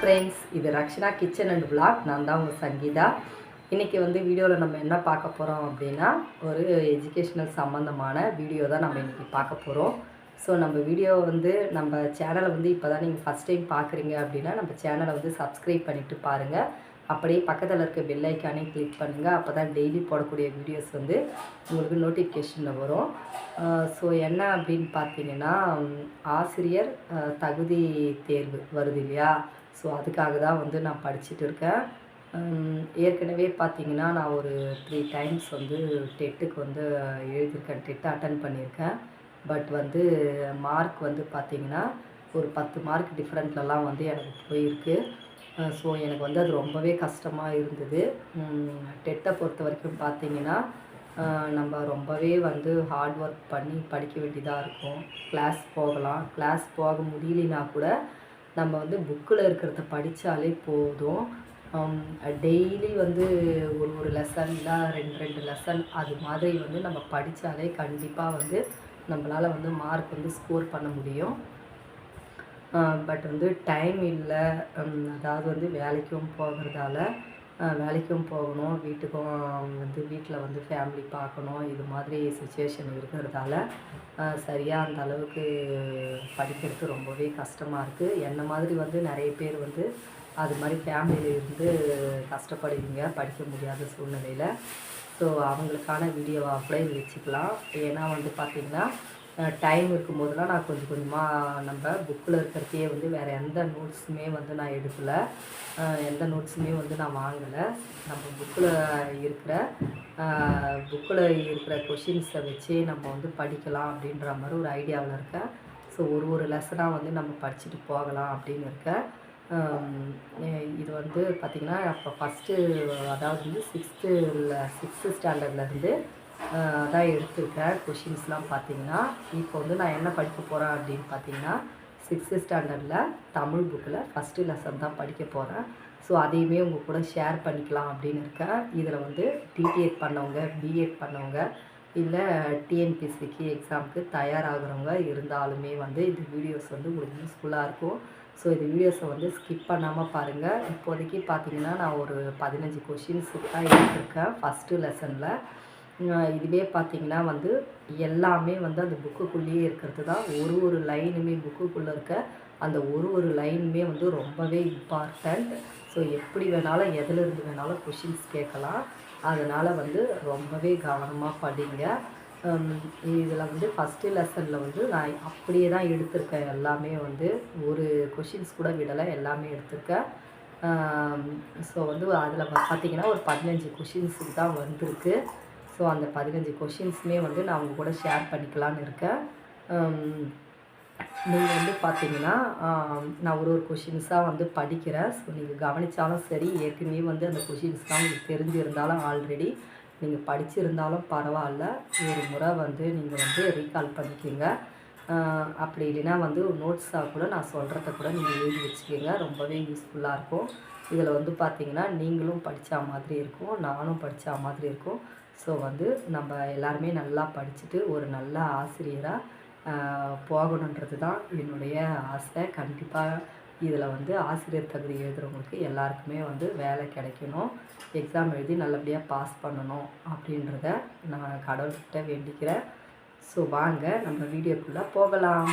Friends இது Rakshana kitchen and black நான் தான் உங்கள் சங்கீதா. இன்றைக்கி வந்து வீடியோவில் நம்ம என்ன பார்க்க போகிறோம் அப்படின்னா ஒரு எஜுகேஷ்னல் சம்மந்தமான வீடியோ தான் நம்ம இன்றைக்கி பார்க்க போகிறோம் ஸோ நம்ம வீடியோ வந்து நம்ம சேனலை வந்து இப்போ தான் நீங்கள் ஃபஸ்ட் டைம் பார்க்குறீங்க அப்படின்னா நம்ம சேனலை வந்து சப்ஸ்கிரைப் பண்ணிவிட்டு பாருங்கள் அப்படியே பக்கத்தில் இருக்க பெல் ஐக்கானே கிளிக் பண்ணுங்கள் அப்போ தான் டெய்லி போடக்கூடிய வீடியோஸ் வந்து உங்களுக்கு நோட்டிஃபிகேஷனில் வரும். ஸோ என்ன அப்படின்னு பார்த்தீங்கன்னா ஆசிரியர் தகுதி தேர்வு வருது இல்லையா? ஸோ அதுக்காக தான் வந்து நான் படிச்சுட்டு இருக்கேன். ஏற்கனவே பார்த்தீங்கன்னா நான் ஒரு த்ரீ டைம்ஸ் வந்து டெட்டுக்கு வந்து எழுதியிருக்கேன். டெட்டு அட்டன் பண்ணியிருக்கேன். பட் வந்து மார்க் வந்து பார்த்தீங்கன்னா ஒரு பத்து மார்க் டிஃப்ரெண்ட்லலாம் வந்து எனக்கு போயிருக்கு. ஸோ எனக்கு வந்து அது ரொம்பவே கஷ்டமாக இருந்தது. டெட்டை பொறுத்த வரைக்கும் பார்த்தீங்கன்னா நம்ம ரொம்பவே வந்து ஹார்ட் ஒர்க் பண்ணி படிக்க வேண்டியதாக இருக்கும். கிளாஸ் போகலாம். கிளாஸ் போக முடியலனா கூட நம்ம வந்து புக்கில் இருக்கிறத படித்தாலே போதும். டெய்லி வந்து ஒரு ஒரு லெசன் இல்லை ரெண்டு ரெண்டு லெசன் அது மாதிரி வந்து நம்ம படித்தாலே கண்டிப்பாக வந்து நம்மளால் வந்து மார்க் வந்து ஸ்கோர் பண்ண முடியும். பட் வந்து டைம் இல்லை. அதாவது வந்து வேலைக்கும் போகிறதால வேலைக்கும் போகணும் வீட்டுக்கும் வந்து வீட்டில் வந்து ஃபேமிலி பார்க்கணும் இது மாதிரி சுச்சுவேஷன் இருக்கிறதால சரியாக அந்த அளவுக்கு படிக்கிறது ரொம்பவே கஷ்டமாக இருக்குது என்ன மாதிரி வந்து நிறைய பேர் வந்து அது மாதிரி ஃபேமிலியில் இருந்து கஷ்டப்படுவீங்க படிக்க முடியாத சூழ்நிலையில். ஸோ அவங்களுக்கான வீடியோவை கூட வச்சுக்கலாம். ஏன்னா வந்து பார்த்திங்கன்னா டைம் இருக்கும்போதெல்லாம் நான் கொஞ்சம் கொஞ்சமாக நம்ம புக்கில் இருக்கிறதையே வந்து வேறு எந்த நோட்ஸுமே வந்து நான் எடுக்கலை. எந்த நோட்ஸுமே வந்து நான் வாங்கலை. நம்ம புக்கில் இருக்கிற புக்கில் இருக்கிற கொஷின்ஸை வச்சு நம்ம வந்து படிக்கலாம் அப்படின்ற மாதிரி ஒரு ஐடியாவில் இருக்கேன். ஸோ ஒரு ஒரு லெசனாக வந்து நம்ம படிச்சுட்டு போகலாம் அப்படின்னு இருக்கேன். இது வந்து பார்த்திங்கன்னா அப்போ ஃபஸ்ட்டு அதாவது வந்து சிக்ஸ்த்து சிக்ஸ்த்து ஸ்டாண்டர்ட்லேருந்து தான் எடுத்திருக்கேன் கொஷின்ஸ்லாம் பார்த்தீங்கன்னா இப்போ வந்து நான் என்ன படிக்க போகிறேன் அப்படின்னு பார்த்தீங்கன்னா சிக்ஸ்த்து ஸ்டாண்டர்டில் தமிழ் புக்கில் ஃபஸ்ட்டு லெசன் தான் படிக்க போகிறேன் ஸோ அதையுமே உங்கள் கூட ஷேர் பண்ணிக்கலாம் அப்படின்னு இருக்கேன். இதில் வந்து டிடிஎட் பண்ணவங்க பிஎட் பண்ணவங்க இல்லை டிஎன்பிசிக்கு எக்ஸாமுக்கு தயாராகிறவங்க இருந்தாலுமே வந்து இந்த வீடியோஸ் வந்து உங்களுக்கு யூஸ்ஃபுல்லாக இருக்கும். ஸோ இந்த வீடியோஸை வந்து ஸ்கிப் பண்ணாமல் பாருங்கள் இப்போதைக்கு பார்த்தீங்கன்னா நான் ஒரு பதினஞ்சு கொஷின்ஸுக்கு தான் எடுத்திருக்கேன். ஃபஸ்ட்டு லெசனில் இதுவே பார்த்திங்கன்னா வந்து எல்லாமே வந்து அந்த புக்குக்குள்ளேயே இருக்கிறது தான். ஒரு ஒரு லைனுமே புக்குக்குள்ளே இருக்க அந்த ஒரு ஒரு லைனுமே வந்து ரொம்பவே இம்பார்ட்டண்ட் ஸோ எப்படி வேணாலும் எதிலிருந்து வேணாலும் கொஷின்ஸ் கேட்கலாம். அதனால் வந்து ரொம்பவே கவனமாக படிங்க. இதில் வந்து ஃபஸ்ட்டு லெசனில் வந்து நான் அப்படியே தான் எடுத்திருக்கேன். எல்லாமே வந்து ஒரு கொஷின்ஸ் கூட விடலை எல்லாமே எடுத்திருக்கேன். ஸோ வந்து அதில் பார்த்தீங்கன்னா ஒரு பதினஞ்சு கொஷின்ஸுக்கு தான் வந்திருக்கு. ஸோ அந்த பதினஞ்சு கொஷின்ஸுமே வந்து நான் உங்கள் கூட ஷேர் பண்ணிக்கலான்னு இருக்கேன். நீங்கள் வந்து பார்த்தீங்கன்னா நான் ஒரு ஒரு கொஷின்ஸாக வந்து படிக்கிறேன். ஸோ நீங்கள் கவனித்தாலும் சரி ஏற்கனவே வந்து அந்த கொஷின்ஸ்லாம் உங்களுக்கு தெரிஞ்சிருந்தாலும் ஆல்ரெடி நீங்கள் படிச்சிருந்தாலும் பரவாயில்ல. ஒரு முறை வந்து நீங்கள் வந்து ரீகால் பண்ணிக்கோங்க. அப்படி இல்லைன்னா வந்து நோட்ஸாக கூட நான் சொல்கிறத கூட நீங்கள் எழுதி வச்சுக்கோங்க. ரொம்பவே யூஸ்ஃபுல்லாக இருக்கும். இதில் வந்து பார்த்திங்கன்னா நீங்களும் படித்த மாதிரி இருக்கும் நானும் படித்த மாதிரி இருக்கும். ஸோ வந்து நம்ம எல்லாருமே நல்லா படிச்சுட்டு ஒரு நல்ல ஆசிரியராக போகணுன்றது தான் என்னுடைய ஆசை. கண்டிப்பாக இதில் வந்து ஆசிரியர் தகுதி எழுதுகிறவங்களுக்கு எல்லாருக்குமே வந்து வேலை கிடைக்கணும். எக்ஸாம் எழுதி நல்லபடியாக பாஸ் பண்ணணும் அப்படின்றத நான் கடவுள்கிட்ட வேண்டிக்கிறேன். ஸோ வாங்க நம்ம வீடியோக்குள்ளே போகலாம்.